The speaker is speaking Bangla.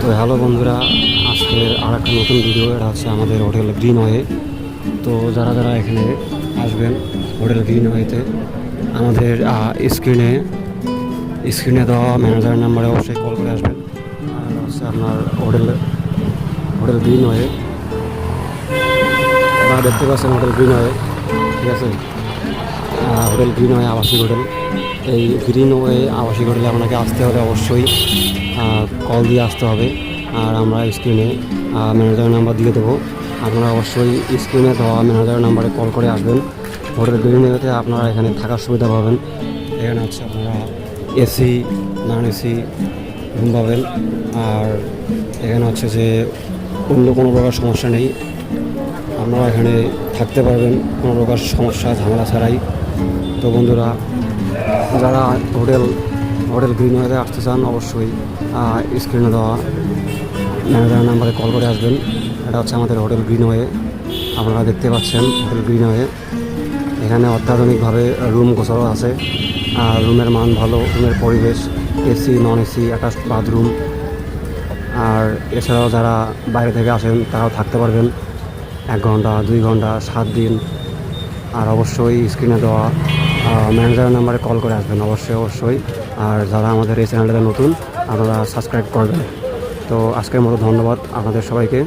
তো হ্যালো বন্ধুরা, আজকের আর একটা নতুন ভিডিও এটা হচ্ছে আমাদের হোটেল গ্রিন ওয়ে তো যারা যারা এখানে আসবেন হোটেল গ্রিন ওয়েতে আমাদের স্ক্রিনে স্ক্রিনে দেওয়া ম্যানেজার নাম্বারে অবশ্যই কল করে আসবেন। আর হচ্ছে আপনার হোটেল হোটেল গ্রিন ওয়ে আপনারা দেখতে পাচ্ছেন হোটেল গ্রিন ওয়ে ঠিক আছে? হোটেল গ্রিন ওয়ে আবাসিক হোটেল। এই গ্রিন ওয়ে আবাসিক হোটেলে আপনাকে আসতে হলে অবশ্যই কল দিয়ে আসতে হবে। আর আমরা স্ক্রিনে ম্যানেজার নাম্বার দিয়ে দেবো। আপনারা অবশ্যই স্ক্রিনে দেওয়া ম্যানেজার নাম্বারে কল করে আসবেন। হোটেল গ্রিন ওয়েতে আপনারা এখানে থাকার সুবিধা পাবেন। এখানে হচ্ছে আপনারা এসি নন এসি রুম পাবেন। আর এখানে হচ্ছে যে অন্য কোনো প্রকার সমস্যা নেই। আপনারা এখানে থাকতে পারবেন, কোনো প্রকার সমস্যা, ঝামেলা ছাড়াই। তো বন্ধুরা, যারা হোটেল হোটেল গ্রিন ওয়েতে আসতে চান, অবশ্যই স্ক্রিনে দেওয়া ম্যানেজার নাম্বারে কল করে আসবেন। এটা হচ্ছে আমাদের হোটেল গ্রিন ওয়ে। আপনারা দেখতে পাচ্ছেন হোটেল গ্রিন ওয়ে। এখানে অত্যাধুনিকভাবে রুম গোছানো আছে। আর রুমের মান ভালো রুমের পরিবেশ AC non AC attach bathroom আর এছাড়াও যারা বাইরে থেকে আসেন, তারাও থাকতে পারবেন। এক ঘণ্টা, দুই ঘণ্টা, সাত দিন। আর অবশ্যই স্ক্রিনে দেওয়া ম্যানেজারের নাম্বারে কল করে আসবেন, অবশ্যই অবশ্যই। আর যারা আমাদের এই চ্যানেলটা নতুন, আপনারা সাবস্ক্রাইব করবেন। তো আজকের মতো ধন্যবাদ আপনাদের সবাইকে।